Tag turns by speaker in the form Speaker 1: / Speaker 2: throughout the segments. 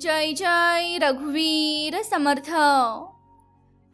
Speaker 1: जय जय रघुवीर समर्थ.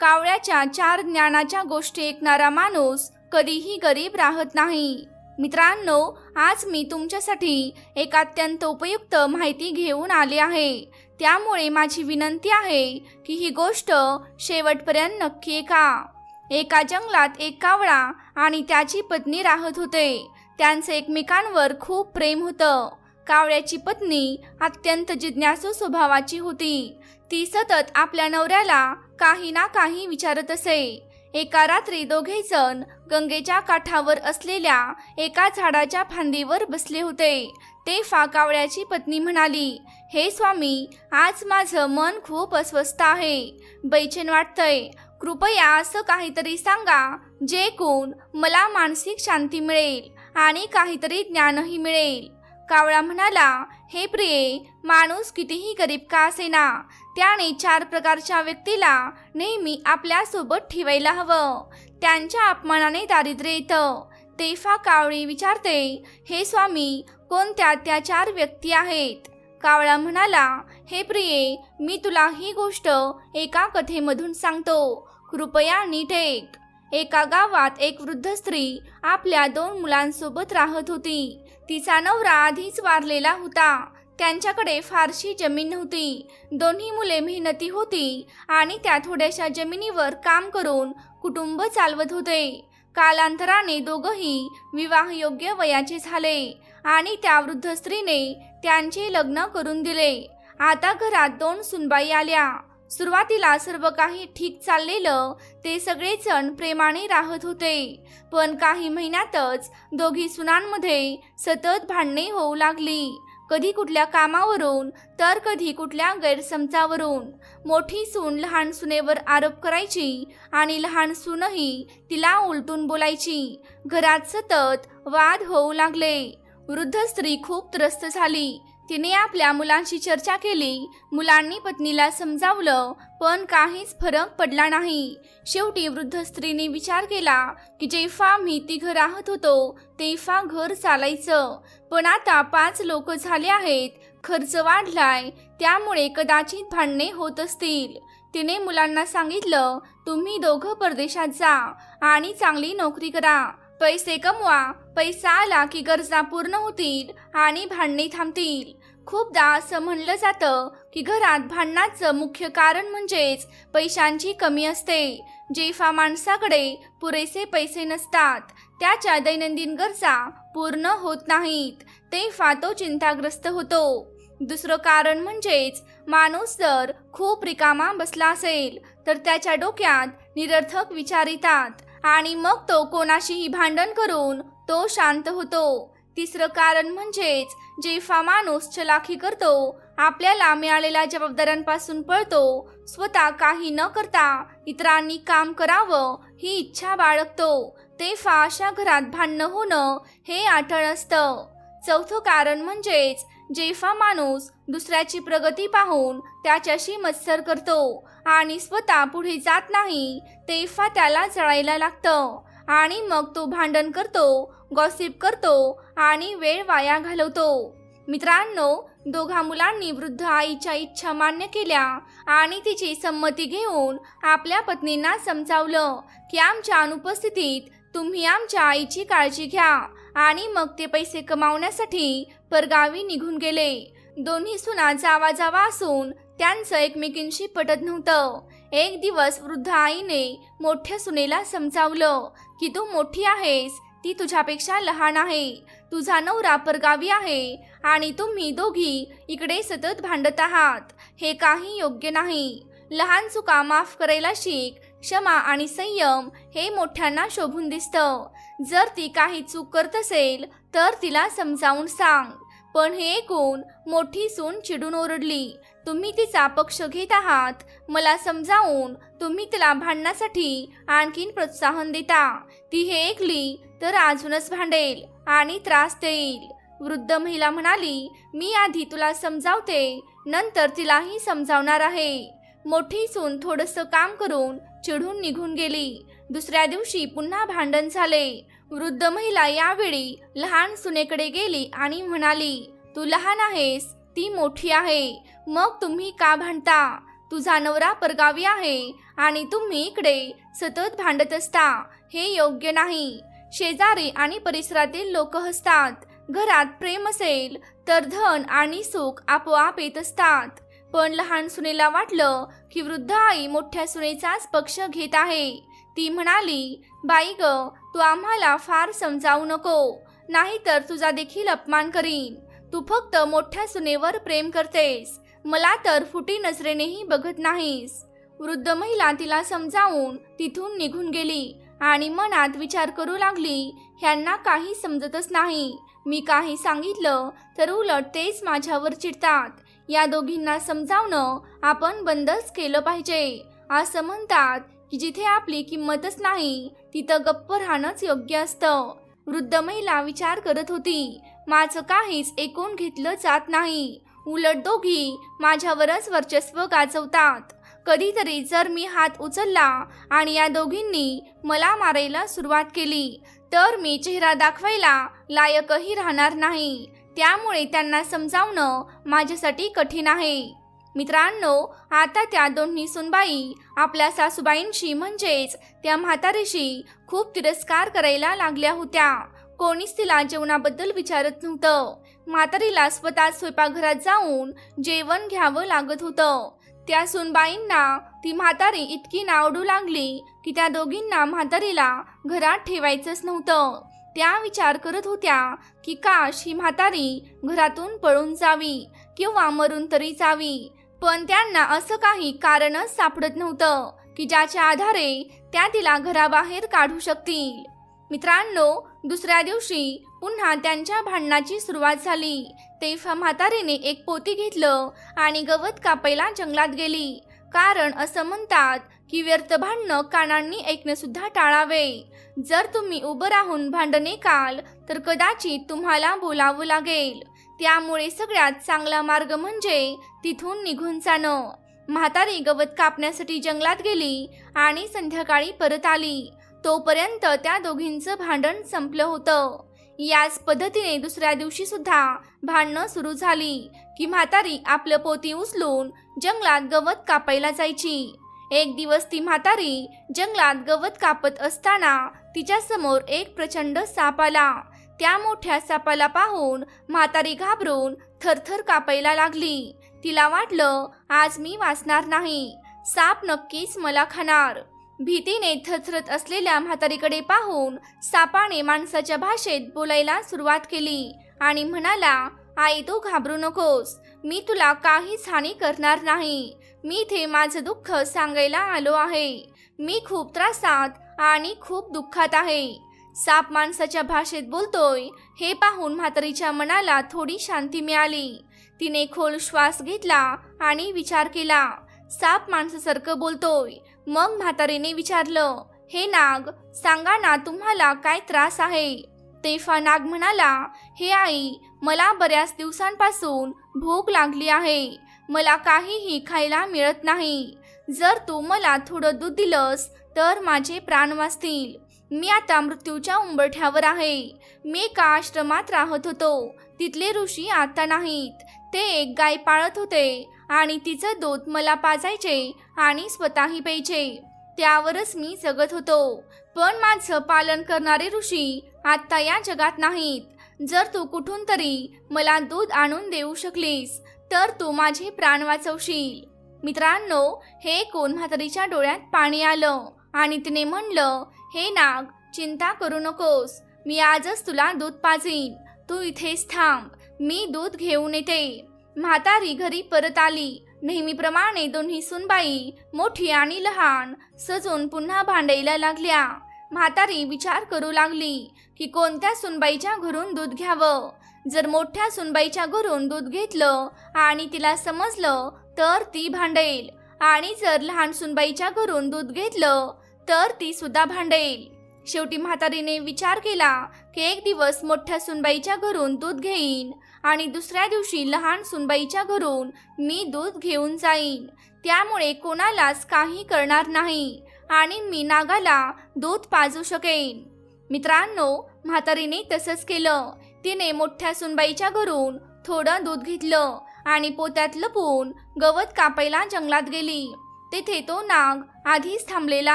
Speaker 1: कावळ्याच्या चार ज्ञानाच्या गोष्टी ऐकणारा माणूस कधीही गरीब राहत नाही. मित्रांनो आज मी तुमच्यासाठी एक अत्यंत उपयुक्त माहिती घेऊन आले आहे. त्यामुळे माझी विनंती आहे की ही गोष्ट शेवटपर्यंत नक्की ऐका. एका जंगलात एक कावळा आणि त्याची पत्नी राहत होते. त्यांचं एकमेकांवर खूप प्रेम होतं. कावळ्याची पत्नी अत्यंत जिज्ञासू स्वभावाची होती. ती सतत आपल्या नवऱ्याला काही ना काही विचारत असे. एका रात्री दोघे जण गंगेच्या काठावर असलेल्या एका झाडाच्या फांदीवर बसले होते. तेव्हा कावळ्याची पत्नी म्हणाली हे स्वामी आज माझं मन खूप अस्वस्थ आहे. बैचेन वाटतंय. कृपया असं काहीतरी सांगा जे कोण मला मानसिक शांती मिळेल आणि काहीतरी ज्ञानही मिळेल. कावळा म्हणाला हे प्रिये माणूस कितीही गरीब का असेना त्याने चार प्रकारच्या व्यक्तीला नेहमी आपल्यासोबत ठेवायला हवं. त्यांच्या अपमानाने दारिद्र्य येतं. तेफा कावळी विचारते हे स्वामी कोणत्या त्या चार व्यक्ती आहेत? कावळा म्हणाला हे प्रिये मी तुला ही गोष्ट एका कथेमधून सांगतो. कृपया नीट ऐक. एका गावात एक वृद्ध स्त्री आपल्या दोन मुलांसोबत राहत होती. तिचा नवरा आधीच वारलेला होता. त्यांच्याकडे फारशी जमीन नव्हती. दोन्ही मुले मेहनती होती आणि त्या थोड्याशा जमिनीवर काम करून कुटुंब चालवत होते. कालांतराने दोघंही विवाहयोग्य वयाचे झाले आणि त्या वृद्ध स्त्रीने त्यांचे लग्न करून दिले. आता घरात दोन सुनबाई आल्या. सुरुवातीला सर्व काही ठीक चाललेलं ते सगळेजण प्रेमाने राहत होते. पण काही महिन्यातच दोघी सुनांमध्ये सतत भांडणे होऊ लागली. कधी कुठल्या कामावरून तर कधी कुठल्या गैरसमजावरून. मोठी सून लहान सुनेवर आरोप करायची आणि लहान सूनही तिला उलटून बोलायची. घरात सतत वाद होऊ लागले. वृद्ध स्त्री खूप त्रस्त झाली. तिने आपल्या मुलांशी चर्चा केली. मुलांनी पत्नीला समजावलं पण काहीच फरक पडला नाही. शेवटी वृद्ध स्त्रीने विचार केला की जेव्हा मी तिघं राहत होतो तेव्हा घर चालायचं. पण आता पाच लोक झाले आहेत खर्च वाढलाय त्यामुळे कदाचित भांडणे होत असतील. तिने मुलांना सांगितलं तुम्ही दोघं परदेशात जा आणि चांगली नोकरी करा. पैसे कमवा. पैसा आला की गरजा पूर्ण होतील आणि भांडणे थांबतील. खूपदा असं म्हणलं जातं की घरात भांडणाचं मुख्य कारण म्हणजेच पैशांची कमी असते. जेव्हा माणसाकडे पुरेसे पैसे नसतात. त्याच्या दैनंदिन गरजा पूर्ण होत नाहीत. तेव्हा तो चिंताग्रस्त होतो. दुसरं कारण म्हणजेच माणूस जर खूप रिकामा बसला असेल तर त्याच्या डोक्यात निरर्थक विचार येतात आणि मग तो कोणाशीही भांडण करून तो शांत होतो. तिसरं कारण म्हणजेच जेव्हा माणूस चलाखी करतो आपल्याला मिळालेल्या जबाबदाऱ्यांपासून पळतो स्वतः काही न करता इतरांनी काम करावं ही इच्छा बाळगतो. तेव्हा अशा घरात भांडणं होणं हे आठळ असतं. चौथं कारण म्हणजेच जेव्हा माणूस दुसऱ्याची प्रगती पाहून त्याच्याशी मत्सर करतो आणि स्वतः पुढे जात नाही तेव्हा त्याला जळायला लागतं आणि मग तो भांडण करतो गॉसिप करतो आणि वेळ वाया घालवतो. मित्रांनो दोघा मुलांनी वृद्ध आईच्या इच्छा मान्य केल्या आणि तिची संमती घेऊन आपल्या पत्नींना समजावलं की आमच्या अनुपस्थितीत तुम्ही आमच्या आईची काळजी घ्या आणि मग ते पैसे कमावण्यासाठी परगावी निघून गेले. दोन्ही सुना जावा जावा असून त्यांचं एकमेकींशी पटत नव्हतं. एक दिवस वृद्ध आईने मोठ्या सुनेला समजावलं की तू मोठी आहेस ती तुझ्यापेक्षा लहान आहे. तुझा नवरा परगावी आहे आणि तुम्ही दोघी इकडे सतत भांडत आहात. हे काही योग्य नाही. लहान चुका माफ करायला शिक. क्षमा आणि संयम हे मोठ्यांना शोभून दिसतं. जर ती काही चूक करत असेल तर तिला समजावून सांग. पण हे ऐकून मोठी सून चिडून ओरडली. तुम्ही तिचा पक्ष घेत आहात. मला समजावून तुम्ही तिला भांडण्यासाठी आणखीन प्रोत्साहन देता. ती हे ऐकली तर अजूनच भांडेल आणि त्रास देईल. वृद्ध महिला म्हणाली मी आधी तुला समजावते नंतर तिलाही समजावणार आहे. मोठी सून थोडंसं काम करून चिडून निघून गेली. दुसऱ्या दिवशी पुन्हा भांडण झाले. वृद्ध महिला यावेळी लहान सुनेकडे गेली आणि म्हणाली तू लहान आहेस ती मोठी आहे. मग तुम्ही का भांडता? तुझा नवरा परगावी आहे आणि तुम्ही इकडे सतत भांडत असता. हे योग्य नाही. शेजारी आणि परिसरातील लोक हसतात. घरात प्रेम असेल तर धन आणि सुख आपोआप येत असतात. पण लहान सुनेला वाटलं की वृद्ध आई मोठ्या सुनेचाच पक्ष घेत आहे. ती म्हणाली बाई ग तू आम्हाला फार समजावू नको. नाहीतर तुझा देखील अपमान करीन. तू फक्त मोठ्या सुनेवर प्रेम करतेस. मला तर फुटी नजरेनेही बघत नाहीस. वृद्ध महिला तिला समजावून तिथून निघून गेली आणि मनात विचार करू लागली ह्यांना काही समजतच नाही. मी काही सांगितलं तर उलट तेच माझ्यावर चिडतात. या दोघींना समजावणं आपण बंदच केलं पाहिजे. असं म्हणतात की जिथे आपली किंमतच नाही तिथं गप्प राहणंच योग्य असतं. वृद्ध महिला विचार करत होती. माझं काहीच ऐकून घेतलं जात नाही. उलट दोघी माझ्यावरच वर्चस्व गाजवतात. कधीतरी जर मी हात उचलला आणि या दोघींनी मला मारायला सुरुवात केली तर मी चेहरा दाखवायला लायकही राहणार नाही. त्यामुळे त्यांना समजावणं माझ्यासाठी कठीण आहे. मित्रांनो आता त्या दोन्ही सुनबाई आपल्या सासूबाईंशी म्हणजेच त्या म्हातारीशी खूप तिरस्कार करायला लागल्या होत्या. कोणीच तिला जेवणाबद्दल विचारत नव्हतं. म्हातारीला स्वतः स्वयंपाकघरात जाऊन जेवण घ्यावं लागत होतं. त्या सुनबाईंना ती म्हातारी इतकी नावडू लागली की त्या दोघींना म्हातारीला घरात ठेवायचंच नव्हतं. त्या विचार करत होत्या की काश ही म्हातारी घरातून पळून जावी किंवा मरून तरी जावी. पण त्यांना असं काही कारणच सापडत नव्हतं की ज्याच्या आधारे त्या तिला घराबाहेर काढू शकतील. मित्रांनो दुसऱ्या दिवशी पुन्हा त्यांच्या भांडणाची सुरुवात झाली. तेव्हा म्हातारीने एक पोती घेतलं आणि गवत कापायला जंगलात गेली. कारण असं म्हणतात की व्यर्थ भांडणं कानांनी ऐकणं सुद्धा टाळावे. जर तुम्ही उभं राहून भांडणे काल तर कदाचित तुम्हाला बोलावं लागेल. त्यामुळे सगळ्यात चांगला मार्ग म्हणजे तिथून निघून जाणं. म्हातारी गवत कापण्यासाठी जंगलात गेली आणि संध्याकाळी परत आली. तोपर्यंत त्या दोघींचं भांडण संपलं होतं. याच पद्धतीने दुसऱ्या दिवशी सुद्धा भांडणं सुरू झाली की म्हातारी आपलं पोती उचलून जंगलात गवत कापायला जायची. एक दिवस ती म्हातारी जंगलात गवत कापत असताना तिच्या समोर एक प्रचंड साप आला. त्या मोठ्या सापाला पाहून म्हातारी घाबरून थरथर कापायला लागली. तिला वाटलं आज मी वाचणार नाही. साप नक्कीच मला खाणार. भीतीने थरथरत असलेल्या म्हातारीकडे पाहून सापाने माणसाच्या भाषेत बोलायला सुरुवात केली आणि म्हणाला आई तू घाबरू नकोस. मी तुला काहीच हानी करणार नाही. मी इथे माझं दुःख सांगायला आलो आहे. मी खूप त्रासात आणि खूप दुःखात आहे. साप माणसाच्या भाषेत बोलतोय हे पाहून म्हातारीच्या मनाला थोडी शांती मिळाली. तिने खोल श्वास घेतला आणि विचार केला. साप माणसासारखं बोलतोय मग म्हातारीने विचारलं हे नाग सांगा ना तुम्हाला काय त्रास आहे? तेव्हा नाग म्हणाला हे आई मला बऱ्याच दिवसांपासून भूक लागली आहे. मला काहीही खायला मिळत नाही. जर तू मला थोडं दूध दिलंस तर माझे प्राण वाचतील. मी आता मृत्यूच्या उंबरठ्यावर आहे. मी एका आश्रमात राहत होतो. तिथले ऋषी आता नाहीत. ते एक गाय पाळत होते आणि तिचं दूध मला पाजायचे आणि स्वतःही प्यायचे. त्यावरच मी जगत होतो. पण माझं पालन करणारे ऋषी आत्ता या जगात नाहीत. जर तू कुठून तरी मला दूध आणून देऊ शकलीस तर तू माझे प्राण वाचवशील. मित्रांनो हे कोण म्हातारीच्या डोळ्यात पाणी आलं आणि तिने म्हणलं हे नाग चिंता करू नकोस. मी आजच तुला दूध पाजीन तू इथेच थांब. मी दूध घेऊन येते. म्हातारी घरी परत आली. नेहमीप्रमाणे दोन्ही सुनबाई मोठी आणि लहान सजून पुन्हा भांडायला लागल्या. म्हातारी विचार करू लागली की कोणत्या सुनबाईच्या घरून दूध घ्यावं? जर मोठ्या सुनबाईच्या घरून दूध घेतलं आणि तिला समजलं तर ती भांडेल. आणि जर लहान सुनबाईच्या घरून दूध घेतलं तर ती सुद्धा भांडेल. शेवटी म्हातारीने विचार केला की एक दिवस मोठ्या सुनबाईच्या घरून दूध घेईन. आणि दुसऱ्या दिवशी लहान सुनबाईच्या घरून मी दूध घेऊन जाईन. त्यामुळे कोणालाच काही करणार नाही आणि मी नागाला दूध पाजू शकेन. मित्रांनो म्हातारीने तसंच केलं. तिने मोठ्या सुनबाईच्या घरून थोडं दूध घेतलं आणि पोत्यात लपून गवत कापायला जंगलात गेली. तेथे तो नाग आधीच थांबलेला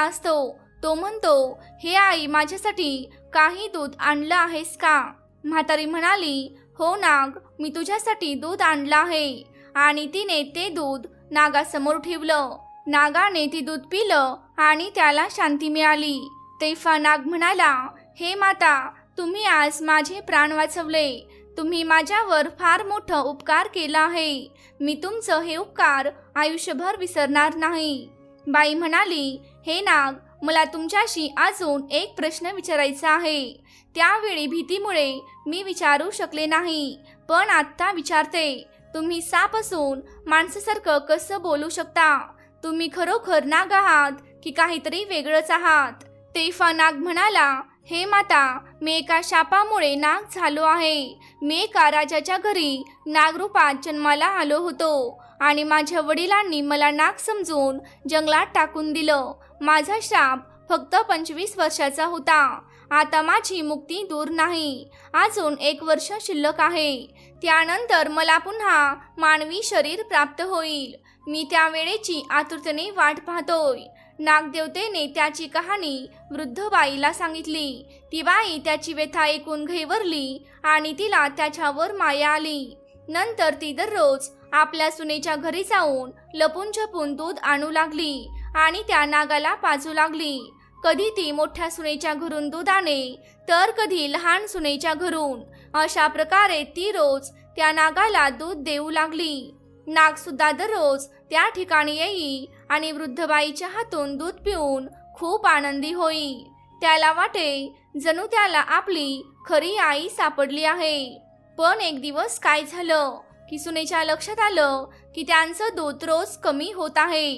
Speaker 1: असतो. तो म्हणतो हे आई माझ्यासाठी काही दूध आणलं आहेस का? म्हातारी म्हणाली हो नाग मी तुझ्यासाठी दूध आणलं आहे. आणि तिने ते दूध नागासमोर ठेवलं. नागाने ती दूध पिलं आणि त्याला शांती मिळाली. तेव्हा नाग म्हणाला हे माता तुम्ही आज माझे प्राण वाचवले. तुम्ही माझ्यावर फार मोठं उपकार केला आहे. मी तुमचं हे उपकार आयुष्यभर विसरणार नाही. बाई म्हणाली हे नाग मला तुमच्याशी अजून एक प्रश्न विचारायचा आहे. त्यावेळी भीतीमुळे मी विचारू शकले नाही. पण आत्ता विचारते तुम्ही साप असून माणसासारखं कसं बोलू शकता? तुम्ही खरोखर नाग आहात की काहीतरी वेगळंच आहात? तेफा नाग म्हणाला हे माता मी एका शापामुळे नाग झालो आहे. मी एका राजाच्या घरी नागरूपात जन्माला आलो होतो आणि माझ्या वडिलांनी मला नाग समजून जंगलात टाकून दिलं. माझा शाप फक्त पंचवीस वर्षाचा होता. आता माझी मुक्ती दूर नाही. अजून एक वर्ष शिल्लक आहे. त्यानंतर मला पुन्हा मानवी शरीर प्राप्त होईल. मी त्या वेळेची आतुरतेने वाट पाहतोय. नागदेवतेने त्याची कहाणी वृद्ध बाईला सांगितली. ती बाई त्याची व्यथा ऐकून घैवरली आणि तिला त्याच्यावर माया आली. नंतर ती दररोज आपल्या सुनेच्या घरी जाऊन लपून छपून दूध आणू लागली आणि त्या नागाला पाजू लागली. कधी ती मोठ्या सुनेच्या घरून दूध आणे तर कधी लहान सुनेच्या घरून. अशा प्रकारे ती रोज त्या नागाला दूध देऊ लागली. नाग सुद्धा दररोज त्या ठिकाणी येई आणि वृद्धबाईच्या हातून दूध पिऊन खूप आनंदी होई. त्याला वाटे जणू त्याला आपली खरी आई सापडली आहे. पण एक दिवस काय झालं की सुनेच्या लक्षात आलं की त्यांचं दूध रोज कमी होत आहे.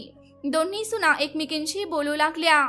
Speaker 1: दोन्ही सुना एकमेकींशी बोलू लागल्या.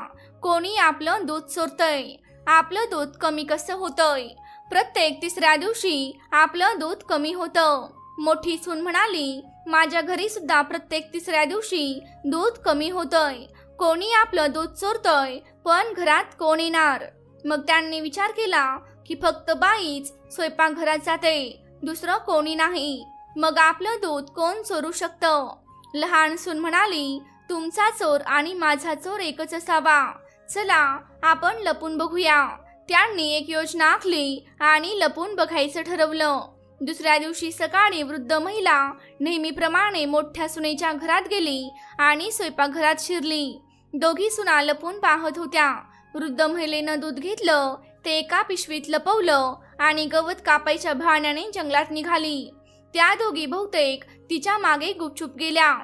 Speaker 1: कोणी आपलं दूध चोरतय आपलं दूध कमी कसं होतंय? प्रत्येक तिसऱ्या दिवशी आपलं दूध कमी होतं. मोठी सून म्हणाली माझ्या घरी सुद्धा प्रत्येक तिसऱ्या दिवशी दूध कमी होतंय. कोणी आपलं दूध चोरतय पण घरात कोण येणार? मग त्यांनी विचार केला की फक्त बाईच स्वयंपाकघरात जाते दुसरं कोणी नाही. मग आपलं दूध कोण चोरू शकतं? लहान सून म्हणाली तुमचा चोर आणि माझा चोर एकच असावा. चला आपण लपून बघूया. त्यांनी एक योजना आखली आणि लपून बघायचं ठरवलं. दुसऱ्या दिवशी सकाळी वृद्ध महिला नेहमीप्रमाणे मोठ्या सुनेच्या घरात गेली आणि स्वयंपाकघरात शिरली. दोघी सुना लपून पाहत होत्या. वृद्ध महिलेनं दूध घेतलं ते एका पिशवीत लपवलं आणि गवत कापायच्या भाण्याने जंगलात निघाली. त्या दोघी बहुतेक तिच्यामागे गुपचूप गेल्या.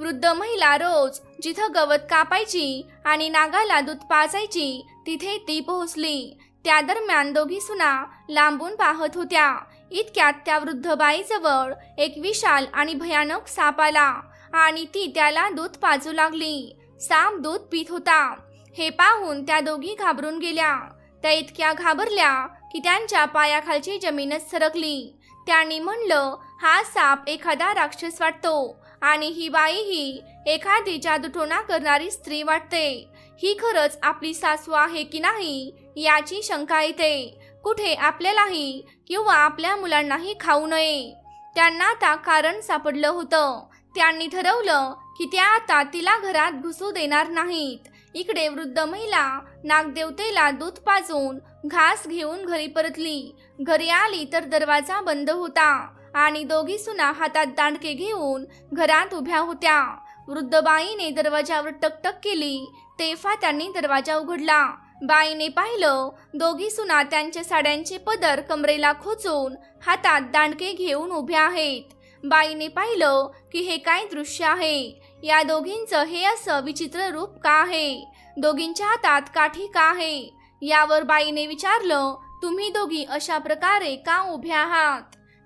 Speaker 1: वृद्ध महिला रोज जिथं गवत कापायची आणि नागाला दूध पाजायची तिथे ती पोहोचली. त्या दरम्यान दोघी सुना लांबून पाहत होत्या. इतक्यात त्या वृद्ध बाईजवळ एक विशाल आणि भयानक साप आला आणि ती त्याला दूध पाजू लागली. साप दूध पित होता. हे पाहून त्या दोघी घाबरून गेल्या. त्या इतक्या घाबरल्या की त्यांच्या पायाखालची जमीनच सरकली. त्यांनी म्हणलं हा साप एखादा राक्षस वाटतो. आणि ही बाई ही एखादी जादूटोणा करणारी स्त्री वाटते. ही खरंच आपली सासू आहे की नाही याची शंका येते. कुठे आपल्यालाही किंवा आपल्या मुलांनाही खाऊ नये. त्यांना आता कारण सापडलं होतं. त्यांनी ठरवलं की त्या आता तिला घरात घुसू देणार नाहीत. इकडे वृद्ध महिला नागदेवतेला दूध पाजून घास घेऊन घरी परतली. घरी आली तर दरवाजा बंद होता. आणि दोघी सुना हातात दांडके घेऊन घरात उभ्या होत्या. वृद्ध बाईने दरवाजावर टकटक केली. तेव्हा त्यांनी दरवाजा उघडला. बाईने पाहिलं दोघी सुना त्यांच्या साड्यांचे पदर कमरेला खोचून हातात दांडके घेऊन उभ्या आहेत. बाईने पाहिलं की हे काय दृश्य आहे? या दोघींचं हे असं विचित्र रूप का आहे? दोघींच्या हातात काठी का आहे? यावर बाईने विचारलं तुम्ही दोघी अशा प्रकारे का उभ्या आहात?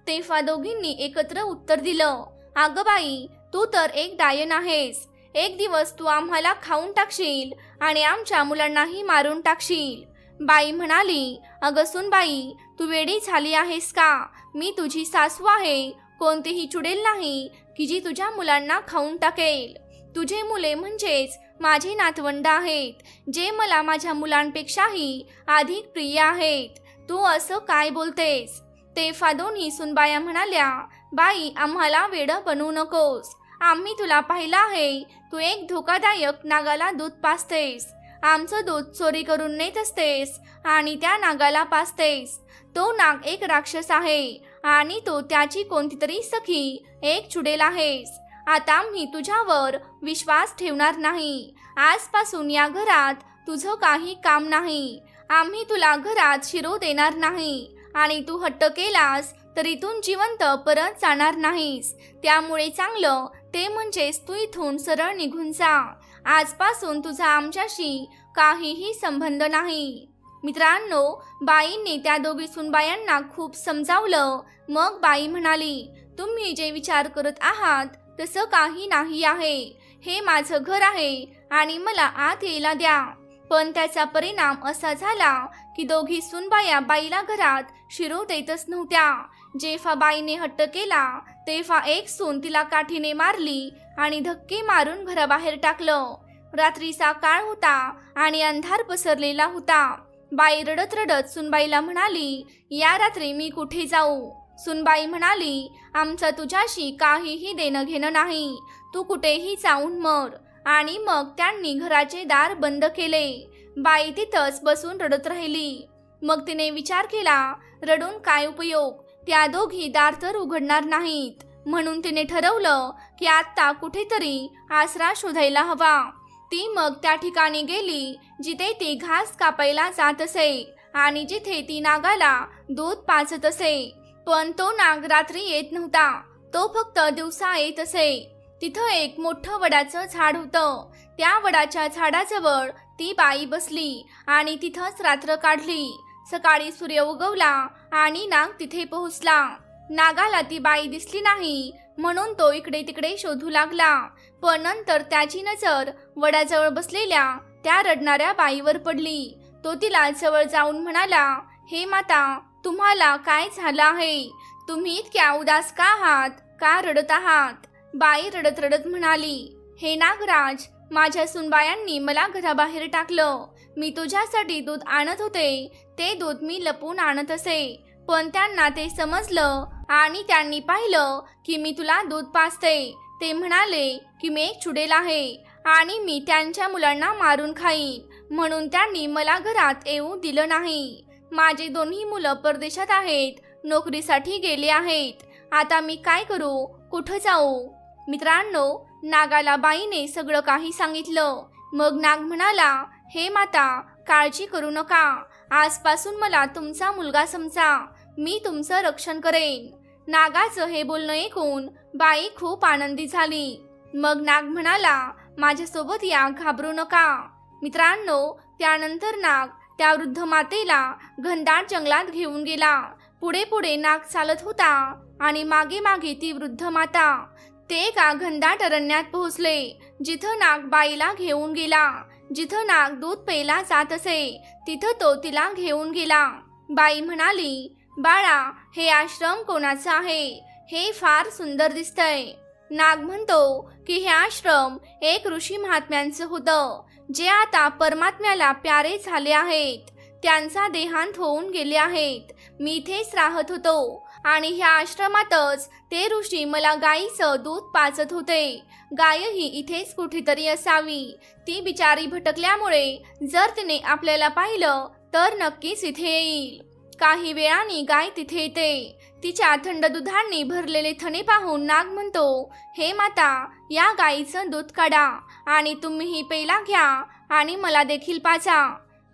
Speaker 1: तेव्हा दोघींनी एकत्र उत्तर दिलं अगं बाई तू तर एक डायन आहेस. एक दिवस तू आम्हाला खाऊन टाकशील आणि आमच्या मुलांनाही मारून टाकशील. बाई म्हणाली अगं सुन बाई तू वेडी झाली आहेस का? मी तुझी सासू आहे. कोणतीही चुडेल नाही की जी तुझ्या मुलांना खाऊन टाकेल. तुझे मुले म्हणजेच माझे नातवंड आहेत जे मला माझ्या मुलांपेक्षाही अधिक प्रिय आहेत. तू असं काय बोलतेस? तेव्हा दोन्ही सुनबाया म्हणाल्या बाई आम्हाला वेडं बनवू नकोस. आम्ही तुला पाहिलं आहे. तू एक धोकादायक नागाला दूध पाजतेस. आमचं दूध चोरी करून नेत असतेस आणि त्या नागाला पाजतेस. तो नाग एक राक्षस आहे आणि तो त्याची कोणती तरी सखी एक चुडेल आहेस. आता मी तुझ्यावर विश्वास ठेवणार नाही. आजपासून या घरात तुझं काही काम नाही. आम्ही तुला घरात शिरू देणार नाही. आणि तू हट्ट केलास तर इथून जिवंत परत जाणार नाहीस. त्यामुळे चांगलं ते म्हणजेच तू इथून सरळ निघून जा. आजपासून तुझा आमच्याशी काहीही संबंध नाही. मित्रांनो बाईंनी त्या दोघी सुनबायांना खूप समजावलं. मग बाई म्हणाली तुम्ही जे विचार करत आहात तसं काही नाही आहे. हे माझं घर आहे आणि मला आत यायला द्या. पण त्याचा परिणाम असा झाला की दोघी सुनबाया बाईला घरात शिरू देतच नव्हत्या. जेव्हा बाईने हट्ट केला तेव्हा एक सून तिला काठीने मारली आणि धक्के मारून घराबाहेर टाकलं. रात्रीचा काळ होता आणि अंधार पसरलेला होता. बाई रडत रडत सुनबाईला म्हणाली या रात्री मी कुठे जाऊ? सुनबाई म्हणाली आमचं तुझ्याशी काहीही देणं घेणं नाही. तू कुठेही जाऊन मर. आणि मग त्यांनी घराचे दार बंद केले. बाई तिथंच बसून रडत राहिली. मग तिने विचार केला रडून काय उपयोग? त्या दोघी दार तर उघडणार नाहीत. म्हणून तिने ठरवलं की आत्ता कुठेतरी आसरा शोधायला हवा. ती मग त्या ठिकाणी गेली जिथे ती घास कापायला जात असे आणि जिथे ती नागाला दूध पाचत असे. पण तो नाग रात्री येत नव्हता. तो फक्त दिवसा येत असे. तिथं एक मोठं वडाचं झाड होतं. त्या वडाच्या झाडाजवळ ती बाई बसली आणि तिथंच रात्र काढली. सकाळी सूर्य उगवला आणि नाग तिथे पोहोचला. नागाला ती बाई दिसली नाही म्हणून तो इकडे तिकडे शोधू लागला. पण नंतर त्याची नजर वडाजवळ बसलेल्या त्या रडणाऱ्या बाईवर पडली. तो तिला जवळ जाऊन म्हणाला हे माता तुम्हाला काय झालं आहे? तुम्ही इतक्या उदास का आहात? का रडत आहात? बाई रडत रडत म्हणाली हे नागराज माझ्या सुनबायांनी मला घराबाहेर टाकलं. मी तुझ्यासाठी दूध आणत होते. ते दूध मी लपून आणत असे. पण त्यांना ते समजलं आणि त्यांनी पाहिलं की मी तुला दूध पाजते. ते म्हणाले की मी एक चुडेल आहे आणि मी त्यांच्या मुलांना मारून खाईन. म्हणून त्यांनी मला घरात येऊ दिलं नाही. माझे दोन्ही मुलं परदेशात आहेत. नोकरीसाठी गेले आहेत. आता मी काय करू? कुठं जाऊ? मित्रांनो नागाला बाईने सगळं काही सांगितलं. मग नाग म्हणाला हे माता काळजी करू नका. आजपासून मला तुमचा मुलगा समजा. मी तुमचं रक्षण करेन. नागाचं हे बोलणं ऐकून बाई खूप आनंदी झाली. मग नाग म्हणाला माझ्यासोबत या घाबरू नका. मित्रांनो त्यानंतर नाग त्या वृद्ध मातेला घनदाट जंगलात घेऊन गेला. पुढे पुढे नाग चालत होता आणि मागे मागे ती वृद्ध माता ते एका घनदाट अरण्यात पोहोचले. जिथं नागबाईला घेऊन गेला जिथं नाग दूध प्यायला जात असे तिथं तो तिला घेऊन गेला. बाई म्हणाली बाळा हे आश्रम कोणाचं आहे? हे फार सुंदर दिसतंय. नाग म्हणतो की हे आश्रम एक ऋषी महात्म्यांचं होतं जे आता परमात्म्याला प्यारे झाले आहेत. त्यांचा देहांत होऊन गेले आहेत. मी इथेच राहत होतो. आणि ह्या आश्रमातच ते ऋषी मला गाईचं दूध पाचत होते. गायही इथेच कुठेतरी असावी. ती बिचारी भटकल्यामुळे जर तिने आपल्याला पाहिलं तर नक्कीच इथे येईल. काही वेळाने गाय तिथे येते. तिच्या थंड दुधांनी भरलेले थणे पाहून नाग म्हणतो हे माता या गायीचं दूध काढा आणि तुम्हीही पेला घ्या आणि मला देखील पाचा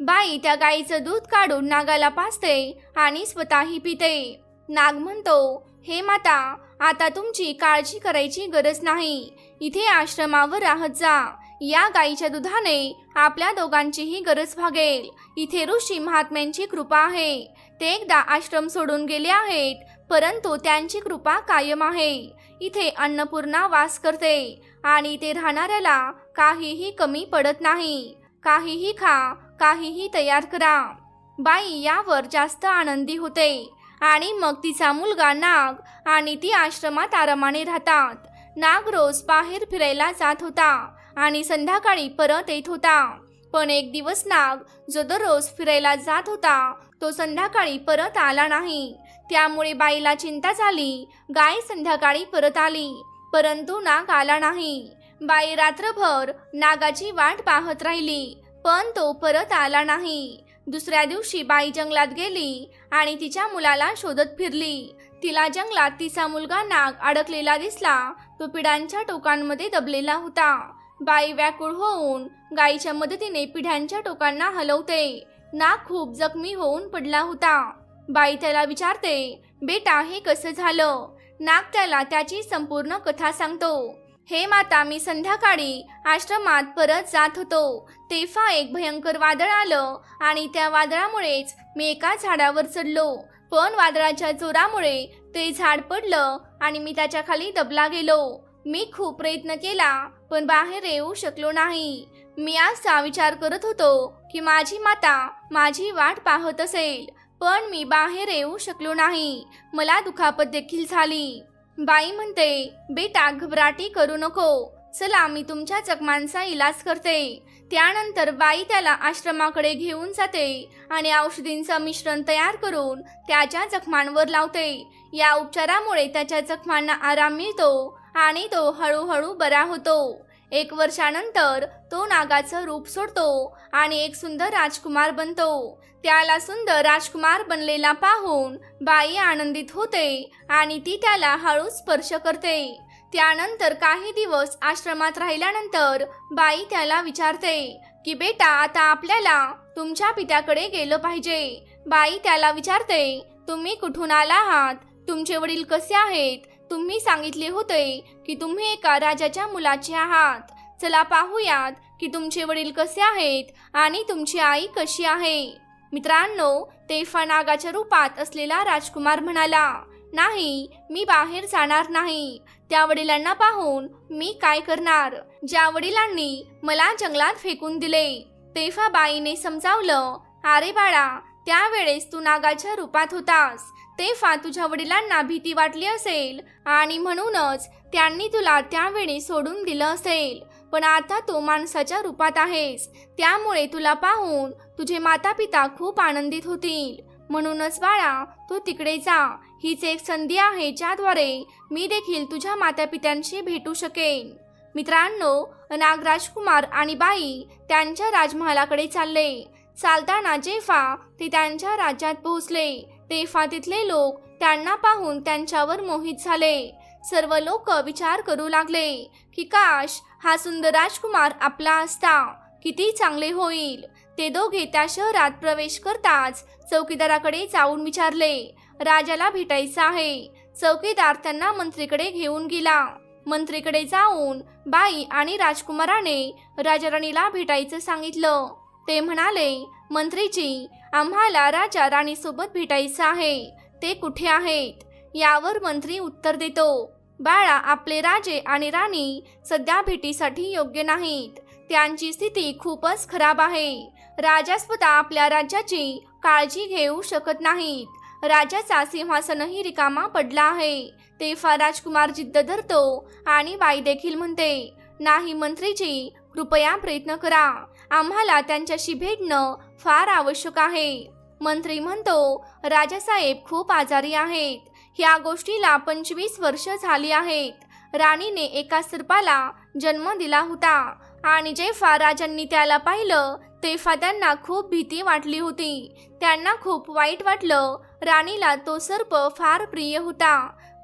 Speaker 1: बाई त्या गाईचं दूध काढून नागाला पाचते आणि स्वतःही पिते. नाग म्हणतो हे माता आता तुमची काळजी करायची गरज नाही. इथे आश्रमावर राहत जा. या गाईच्या दुधाने आपल्या दोघांचीही गरज भागेल. इथे ऋषी महात्म्यांची कृपा आहे. ते एकदा आश्रम सोडून गेले आहेत परंतु त्यांची कृपा कायम आहे. इथे अन्नपूर्णा वास करते आणि ते राहणाऱ्याला काहीही कमी पडत नाही. काहीही खा काहीही तयार करा. बाई यावर जास्त आनंदी होते. आणि मग तिचा मुलगा नाग आणि ती आश्रमात आरामाने राहतात. नाग रोज बाहेर फिरायला जात होता आणि संध्याकाळी परत येत होता. पण एक दिवस नाग जो दररोज फिरायला जात होता तो संध्याकाळी परत आला नाही. त्यामुळे बाईला चिंता झाली. गाय संध्याकाळी परत आली. परंतु नाग आला नाही. बाई रात्रभर नागाची वाट पाहत राहिली. पण तो परत आला नाही. दुसऱ्या दिवशी बाई जंगलात गेली आणि तिच्या मुलाला शोधत फिरली. तिला जंगलात तिचा मुलगा नाग अडकलेला दिसला. तो पिढ्यांच्या टोकांमध्ये दबलेला होता. बाई व्याकुळ होऊन गाईच्या मदतीने पिढ्यांच्या टोकांना हलवते. नाग खूप जखमी होऊन पडला होता. बाई त्याला विचारते बेटा हे कसं झालं? नाग त्याला त्याची संपूर्ण कथा सांगतो. हे माता मी संध्याकाळी आश्रमात परत जात होतो. तेव्हा एक भयंकर वादळ आलं आणि त्या वादळामुळेच मी एका झाडावर चढलो. पण वादळाच्या जोरामुळे ते झाड पडलं आणि मी त्याच्याखाली दबला गेलो. मी खूप प्रयत्न केला पण बाहेर येऊ शकलो नाही. मी असा विचार करत होतो की माझी माता माझी वाट पाहत असेल पण मी बाहेर येऊ शकलो नाही. मला दुखापत देखील झाली. बाई म्हणते बेटा घबराटी करू नको. चला मी तुमच्या चकमांचा इलाज करते. त्यानंतर बाई त्याला आश्रमाकडे घेऊन जाते आणि औषधींचं मिश्रण तयार करून त्याच्या जखमांवर लावते. या उपचारामुळे त्याच्या जखमांना आराम मिळतो आणि तो हळूहळू बरा होतो. एक वर्षानंतर तो नागाचं रूप सोडतो आणि एक सुंदर राजकुमार बनतो. त्याला सुंदर राजकुमार बनलेला पाहून बाई आनंदित होते आणि ती त्याला हळू स्पर्श करते. त्यानंतर काही दिवस आश्रमात राहिल्यानंतर बाई त्याला विचारते की बेटा आता आपल्याला तुमच्या पित्याकडे गेलं पाहिजे. बाई त्याला विचारते तुम्ही कुठून आला आहात? तुमचे वडील कसे आहेत? तुम्ही सांगितले होते की तुम्ही एका राजाच्या मुलाचे आहात. चला पाहूयात की तुमचे वडील कसे आहेत आणि तुमची आई कशी आहे. मित्रांनो ते नागाच्या रूपात असलेला राजकुमार म्हणाला नाही मी बाहेर जाणार नाही. त्या वडिलांना पाहून मी काय करणार? ज्या वडिलांनी मला जंगलात फेकून दिले तेव्हा बाईने समजावलं अरे बाळा त्यावेळेस तू नागाच्या रूपात होतास. तेव्हा तुझ्या वडिलांना भीती वाटली असेल आणि म्हणूनच त्यांनी तुला त्यावेळी सोडून दिलं असेल. पण आता तू माणसाच्या रूपात आहेस. त्यामुळे तुला पाहून तुझे माता पिता खूप आनंदित होतील. म्हणूनच बाळा तू तिकडे जा. हीच एक संधी आहे ज्याद्वारे मी देखील तुझ्या मातापित्यांशी भेटू शकेन. मित्रांनो नागराजकुमार आणि बाई त्यांच्या राजमहालाकडे चालले. चालताना जेफा ते त्यांच्या राज्यात पोहोचले तेव्हा तिथले लोक त्यांना पाहून त्यांच्यावर मोहित झाले. सर्व लोक विचार करू लागले की काश हा सुंदर राजकुमार आपला असता. किती चांगले होईल. ते दोघे त्या शहरात प्रवेश करताच चौकीदाराकडे जाऊन विचारले राजाला भेटायचं आहे. चौकीदार त्यांना मंत्रीकडे घेऊन गेला. मंत्रीकडे जाऊन बाई आणि राजकुमाराने राजाराणीला भेटायचं सांगितलं. ते म्हणाले मंत्रीजी आम्हाला राजा राणीसोबत भेटायचं आहे. ते कुठे आहेत? यावर मंत्री उत्तर देतो. बाळा आपले राजे आणि राणी सध्या भेटीसाठी योग्य नाहीत. त्यांची स्थिती खूपच खराब आहे. राजा स्वतः आपल्या राज्याची काळजी घेऊ शकत नाहीत. राजाचा सिंहासनही रिकामा पडला आहे. तेव्हा राजकुमार जिद्द धरतो आणि बाई देखील म्हणते नाही मंत्रीजी कृपया प्रयत्न करा. आम्हाला त्यांच्याशी भेटणं फार आवश्यक आहे. मंत्री म्हणतो राजासाहेब खूप आजारी आहेत. या गोष्टीला पंचवीस वर्ष झाली आहेत. राणीने एका सर्पाला जन्म दिला होता आणि जेव्हा राजांनी त्याला पाहिलं तेव्हा त्यांना खूप भीती वाटली होती. त्यांना खूप वाईट वाटलं. राणीला तो सर्प फार प्रिय होता.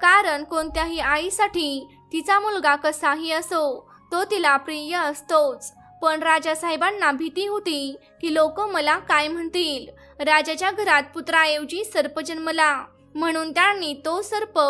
Speaker 1: कारण कोणत्याही आईसाठी तिचा मुलगा कसाही असो तो तिला प्रिय असतोच. पण राजासाहेबांना भीती होती की लोक मला काय म्हणतील? राजाच्या घरात पुत्राऐवजी सर्प जन्मला. म्हणून त्यांनी तो सर्प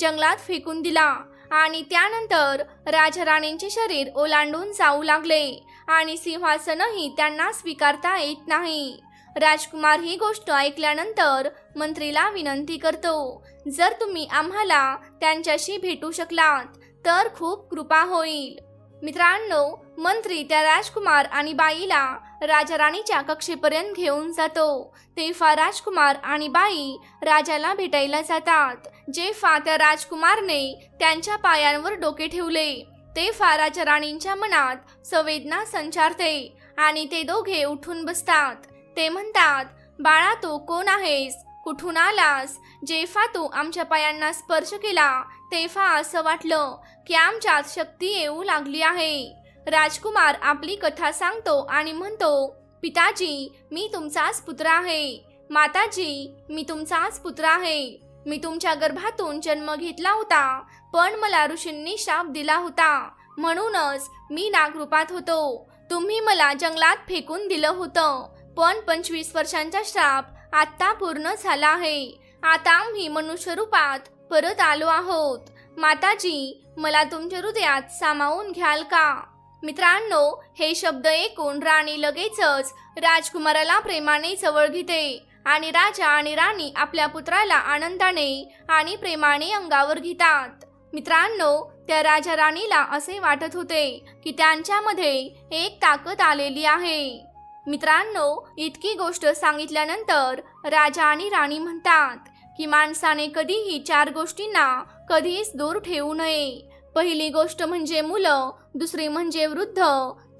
Speaker 1: जंगलात फेकून दिला. आणि त्यानंतर राजाराणींचे शरीर ओलांडून जाऊ लागले आणि सिंहासनही त्यांना स्वीकारता येत नाही. राजकुमार ही गोष्ट ऐकल्यानंतर मंत्रीला विनंती करतो जर तुम्ही आम्हाला त्यांच्याशी भेटू शकलात तर खूप कृपा होईल. मित्रांनो मंत्री त्या राजकुमार आणि बाईला राजाराणीच्या कक्षेपर्यंत घेऊन जातो. तेव्हा राजकुमार आणि बाई राजाला भेटायला जातात. जेव्हा त्या राजकुमारने त्यांच्या पायांवर डोके ठेवले तेव्हा राजाराणींच्या मनात संवेदना संचारते आणि ते दोघे उठून बसतात. ते म्हणतात बाळा तू कोण आहेस? कुठून आलास? जेव्हा तू आमच्या पायांना स्पर्श केला तेव्हा असं वाटलं की आमच्यात शक्ती येऊ लागली आहे. राजकुमार आपली कथा सांगतो आणि म्हणतो पिताजी मी तुमचाच पुत्र आहे. माताजी मी तुमचाच पुत्र आहे. मी तुमच्या गर्भातून जन्म घेतला होता पण मला ऋषींनी शाप दिला होता. म्हणूनच मी नागरूपात होतो. तुम्ही मला जंगलात फेकून दिलं होतं. पण पंचवीस वर्षांचा श्राप आत्ता पूर्ण झाला आहे. आता आम्ही मनुष्य रूपात परत आलो आहोत. माताजी मला तुमच्या हृदयात सामावून घ्याल का? मित्रांनो हे शब्द ऐकून राणी लगेचच राजकुमाराला प्रेमाने जवळ घेते आणि राजा आणि राणी आपल्या पुत्राला आनंदाने आणि प्रेमाने अंगावर घेतात. मित्रांनो त्या राजा राणीला असे वाटत होते की त्यांच्यामध्ये एक ताकद आलेली आहे. मित्रांनो इतकी गोष्ट सांगितल्यानंतर राजा आणि राणी म्हणतात की माणसाने कधीही चार गोष्टींना कधीच दूर ठेवू नये. पहिली गोष्ट म्हणजे मुलं दुसरी म्हणजे वृद्ध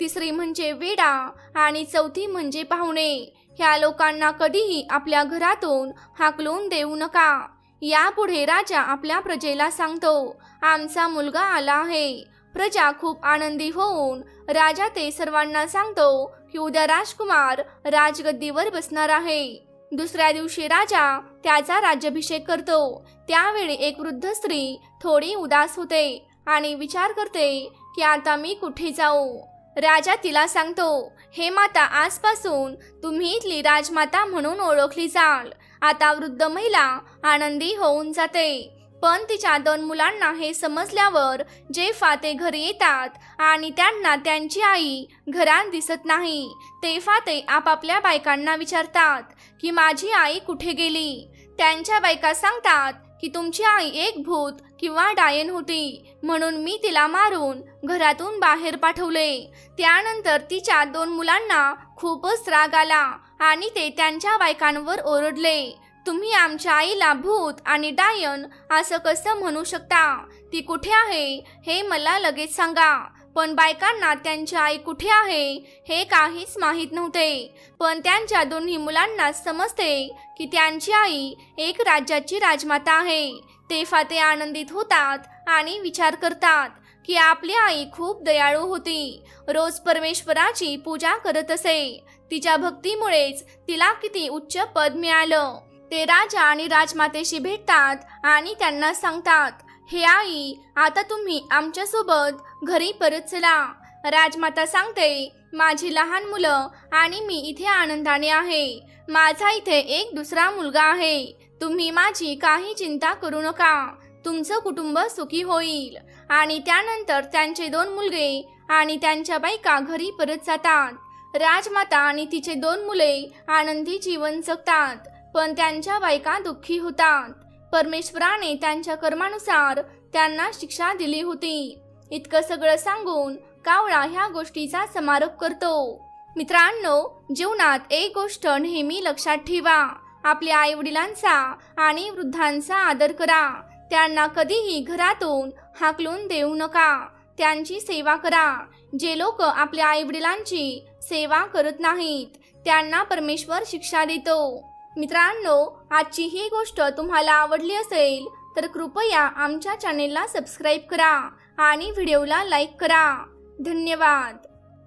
Speaker 1: तिसरी म्हणजे वेडा आणि चौथी म्हणजे पाहुणे. ह्या लोकांना कधीही आपल्या घरातून हाकलून देऊ नका. यापुढे राजा आपल्या प्रजेला सांगतो आमचा मुलगा आला आहे. प्रजा खूप आनंदी होऊन राजा ते सर्वांना सांगतो की उद्या राजकुमार राजगद्दीवर बसणार आहे. दुसऱ्या दिवशी राजा त्याचा राज्याभिषेक करतो. त्यावेळी एक वृद्ध स्त्री थोडी उदास होते. आणि विचार करते की आता मी कुठे जाऊ? राजा तिला सांगतो हे माता आजपासून तुम्ही इथली राजमाता म्हणून ओळखली जाल. आता वृद्ध महिला आनंदी होऊन जाते. पण तिच्या दोन मुलांना हे समजल्यावर जे फाते घरी येतात आणि त्यांना त्यांची आई घरात दिसत नाही ते फाते आपापल्या बायकांना विचारतात की माझी आई कुठे गेली? त्यांच्या बायका सांगतात की तुमची आई एक भूत किंवा डायन होती म्हणून मी तिला मारून घरातून बाहेर पाठवले. त्यानंतर तिच्या दोन मुलांना खूपच राग आला आणि ते त्यांच्या बायकांवर ओरडले. तुम्ही आमच्या आईला भूत आणि डायन असं कसं म्हणू शकता? ती कुठे आहे? हे मला लगेच सांगा. पण बायकांना त्यांची आई कुठे आहे हे काहीच माहीत नव्हते. पण त्यांच्या दोन्ही मुलांना समजते की त्यांची आई एक राज्याची राजमाता आहे. तेव्हा ते आनंदित होतात आणि विचार करतात की आपली आई खूप दयाळू होती. रोज परमेश्वराची पूजा करत असे. तिच्या भक्तीमुळेच तिला किती उच्च पद मिळालं. ते राजा आणि राजमातेशी भेटतात आणि त्यांना सांगतात हे आई आता तुम्ही आमच्यासोबत घरी परत चला. राजमाता सांगते माझी लहान मुलं आणि मी इथे आनंदाने आहे. माझा इथे एक दुसरा मुलगा आहे. तुम्ही माझी काही चिंता करू नका. तुमचं कुटुंब सुखी होईल. आणि त्यानंतर त्यांचे दोन मुलगे आणि त्यांच्या बायका घरी परत जातात. राजमाता आणि तिचे दोन मुले आनंदी जीवन जगतात पण त्यांच्या बायका दुःखी होतात. परमेश्वराने त्यांच्या कर्मानुसार त्यांना शिक्षा दिली होती. इतकं सगळं सांगून कावळा ह्या गोष्टीचा समारोप करतो. मित्रांनो जीवनात एक गोष्ट नेहमी लक्षात ठेवा. आपल्या आई वडिलांचा आणि वृद्धांचा आदर करा. त्यांना कधीही घरातून हाकलून देऊ नका. त्यांची सेवा करा. जे लोक आपल्या आई वडिलांची सेवा करत नाहीत त्यांना परमेश्वर शिक्षा देतो. मित्रांनो आजची ही गोष्ट तुम्हाला आवडली असेल तर कृपया आमच्या चॅनेलला सबस्क्राईब करा आणि व्हिडिओला लाईक करा. धन्यवाद.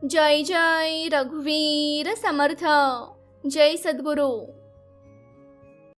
Speaker 1: जय जय रघुवीर समर्थ. जय सद्गुरू.